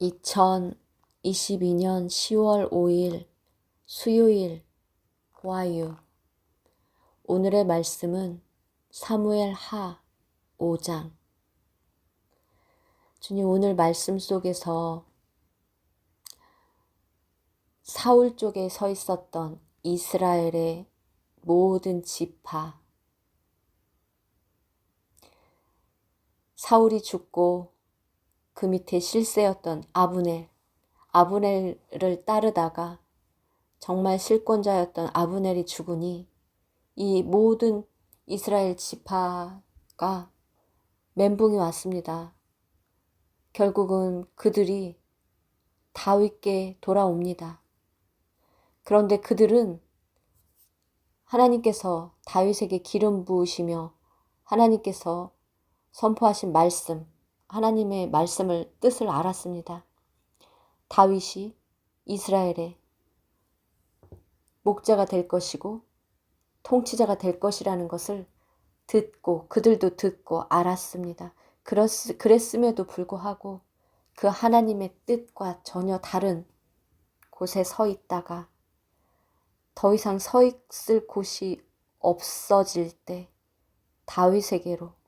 2022년 10월 5일 수요일 와유. 오늘의 말씀은 사무엘 하 5장. 주님 오늘 말씀 속에서 사울 쪽에 서 있었던 이스라엘의 모든 지파. 사울이 죽고 그 밑에 실세였던 아브넬, 아브넬을 따르다가 정말 실권자였던 아브넬이 죽으니 이 모든 이스라엘 지파가 멘붕이 왔습니다. 결국은 그들이 다윗께 돌아옵니다. 그런데 그들은 하나님께서 다윗에게 기름 부으시며 하나님께서 선포하신 말씀, 하나님의 말씀을 뜻을 알았습니다. 다윗이 이스라엘의 목자가 될 것이고 통치자가 될 것이라는 것을 듣고 그들도 듣고 알았습니다. 그랬음에도 불구하고 그 하나님의 뜻과 전혀 다른 곳에 서 있다가 더 이상 서 있을 곳이 없어질 때 다윗에게로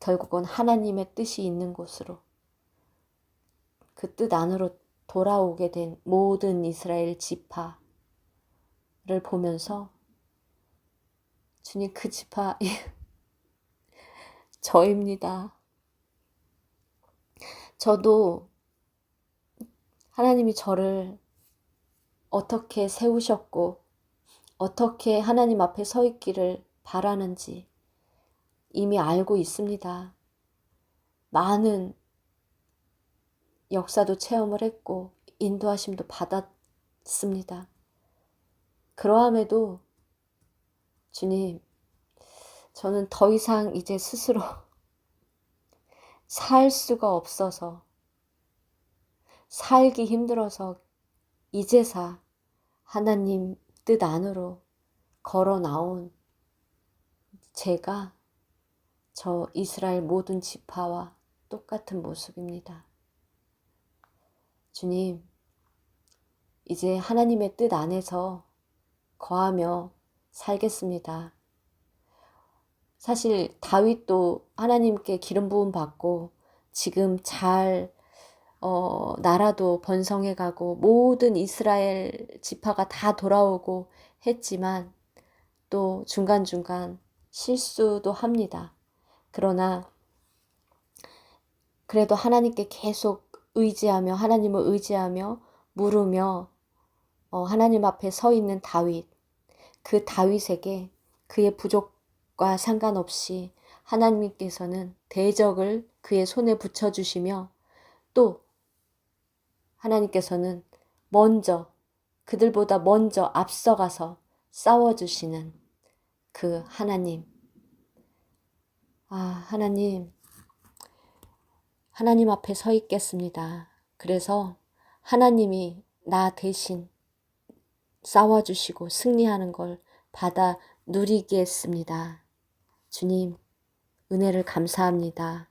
결국은 하나님의 뜻이 있는 곳으로 그 뜻 안으로 돌아오게 된 모든 이스라엘 지파를 보면서 주님 그 지파 저입니다. 저도 하나님이 저를 어떻게 세우셨고 어떻게 하나님 앞에 서 있기를 바라는지 이미 알고 있습니다. 많은 역사도 체험을 했고 인도하심도 받았습니다. 그러함에도 주님, 저는 더 이상 이제 스스로 살 수가 없어서 살기 힘들어서 이제사 하나님 뜻 안으로 걸어 나온 제가 저 이스라엘 모든 지파와 똑같은 모습입니다. 주님, 이제 하나님의 뜻 안에서 거하며 살겠습니다. 사실 다윗도 하나님께 기름 부음 받고 지금 잘 어, 나라도 번성해 가고 모든 이스라엘 지파가 다 돌아오고 했지만 또 중간중간 실수도 합니다. 그러나 그래도 하나님께 계속 의지하며 하나님을 의지하며 물으며 어, 하나님 앞에 서 있는 다윗 그 다윗에게 그의 부족과 상관없이 하나님께서는 대적을 그의 손에 붙여 주시며 또 하나님께서는 먼저 그들보다 먼저 앞서가서 싸워 주시는 그 하나님 아, 하나님, 하나님 앞에 서 있겠습니다. 그래서 하나님이 나 대신 싸워주시고 승리하는 걸 받아 누리겠습니다. 주님, 은혜를 감사합니다.